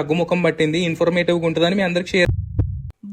తగ్గుముఖం పట్టింది ఇన్ఫర్మేటివ్గా ఉంటుందని మీ అందరికి share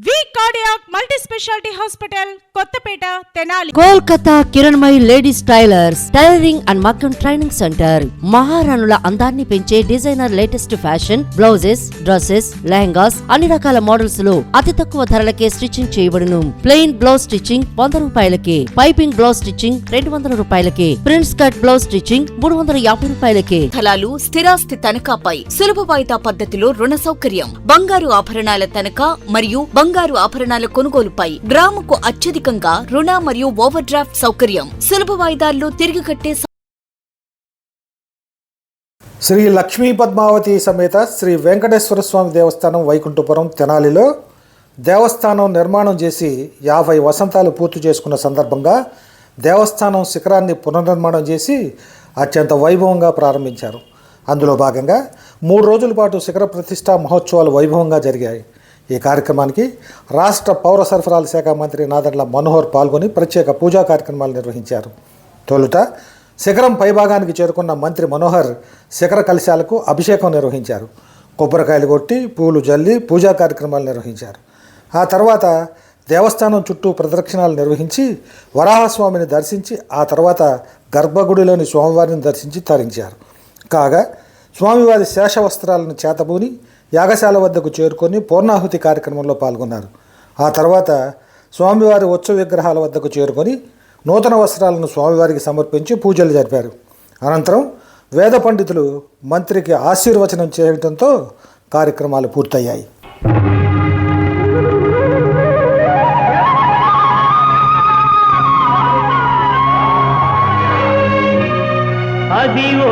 V cardiac multi speciality hospital Kothapeta Tenali. Kolkata Kiranmay ladies tailors tailoring and మగ్గం ట్రైనింగ్ సెంటర్. మహారాణుల అందాన్ని పెంచే designer latest fashion blouses dresses lehengas అన్ని రకాల మోడల్స్లో అతి తక్కువ ధరలకే స్టిచ్చింగ్ చేయబడును. ప్లెయిన్ బ్లౌజ్ స్టిచ్చింగ్ వంద రూపాయలకే పైపింగ్ బ్లౌజ్ స్టిచ్చింగ్ రెండు వందల రూపాయలకే ప్రిన్స్ కట్ బ్లౌజ్ స్టిచ్చింగ్ మూడు వందల యాభై రూపాయలకే. స్థలాలు స్థిరాస్తి తనఖాపై సులభ వాయిదా పద్ధతిలో రుణ సౌకర్యం. బంగారు ఆభరణాల తనఖా మరియు బంగారు ఆభరణాల కొనుగోలుపై గ్రాముకు అత్యధికంగా రుణ మరియు ఓవర్ డ్రాఫ్ట్ సౌకర్యం. సులభ వాయిదాల్లో తిరిగి కట్టే శ్రీ లక్ష్మీ పద్మావతి సమేత శ్రీ వెంకటేశ్వర స్వామి దేవస్థానం వైకుంఠపురం తెనాలిలో దేవస్థానం నిర్మాణం చేసి యాభై వసంతాలు పూర్తి చేసుకున్న సందర్భంగా దేవస్థానం శిఖరాన్ని పునర్నిర్మాణం చేసి అత్యంత వైభవంగా ప్రారంభించారు. అందులో భాగంగా మూడు రోజుల పాటు శిఖర ప్రతిష్ట మహోత్సవాలు వైభవంగా జరిగాయి. ఈ కార్యక్రమానికి రాష్ట్ర పౌర సరఫరాల శాఖ మంత్రి నాదెండ్ల మనోహర్ పాల్గొని ప్రత్యేక పూజా కార్యక్రమాలు నిర్వహించారు. తొలుత శిఖరం పైభాగానికి చేరుకున్న మంత్రి మనోహర్ శిఖర కలశాలకు అభిషేకం నిర్వహించారు. కొబ్బరికాయలు కొట్టి పూలు జల్లి పూజా కార్యక్రమాలు నిర్వహించారు. ఆ తర్వాత దేవస్థానం చుట్టూ ప్రదక్షిణాలు నిర్వహించి వరాహస్వామిని దర్శించి ఆ తర్వాత గర్భగుడిలోని స్వామివారిని దర్శించి తరించారు. కాగా స్వామివారి శేషవస్త్రాలను చేతబూని యాగశాల వద్దకు చేరుకొని పూర్ణాహుతి కార్యక్రమంలో పాల్గొన్నారు. ఆ తర్వాత స్వామివారి ఉత్సవ విగ్రహాల వద్దకు చేరుకొని నూతన వస్త్రాలను స్వామివారికి సమర్పించి పూజలు జరిపారు. అనంతరం వేద పండితులు మంత్రికి ఆశీర్వచనం చేయడంతో కార్యక్రమాలు పూర్తయ్యాయి. అదివో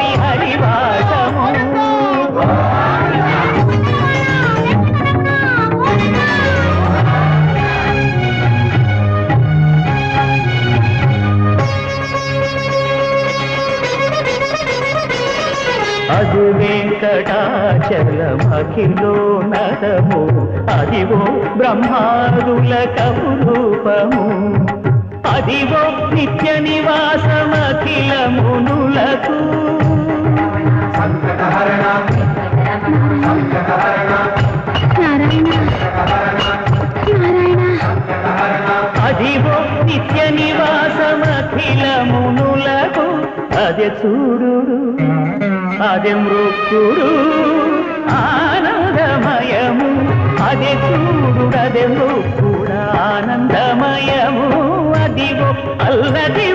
వెంకటాచలమఖిలో నరము అదివో బ్రహ్మాదుల కపురూపము అదివో నిత్య నివాసమఖిల మునులకు అదివో నిత్య నివాసమఖిల మునులకు అదే చూడు అదే మృక్కుడు ఆనందమయము. అదే చూడు అదే మృక్కుడు ఆనందమయము. అదివో అల్లది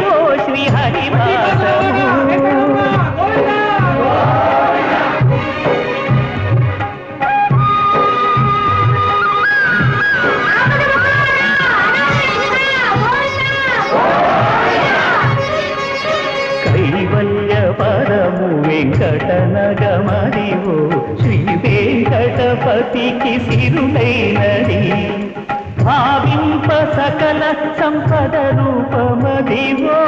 వెంకటపతికి సిరులైనది. భావింప సకల సంపద రూపమదివో.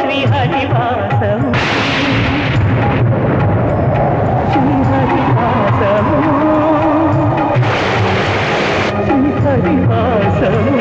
శ్రీహరివాసము శ్రీహరివాసము శ్రీహరివాసము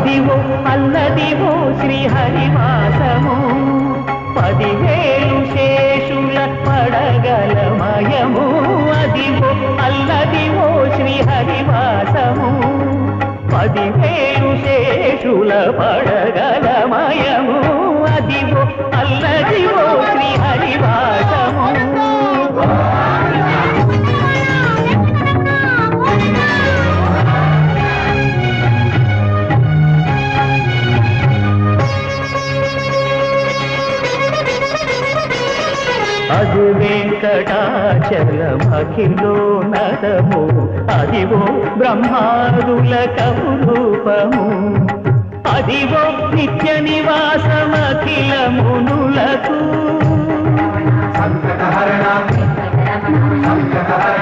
పదివో అల్లదివో శ్రీహరివాసము. పదివేలు శేషుల పడగల మయము. అదివో అల్లదివో శ్రీహరివాసము. పదివేలు శేషుల పడగల మయము. జగడాచలమఖిలో నరము. అదివో బ్రహ్మాదుల కవురూపము. అదివో నిత్య నివాసమఖిల మునులకు సంకటహరణ సంకటహరణ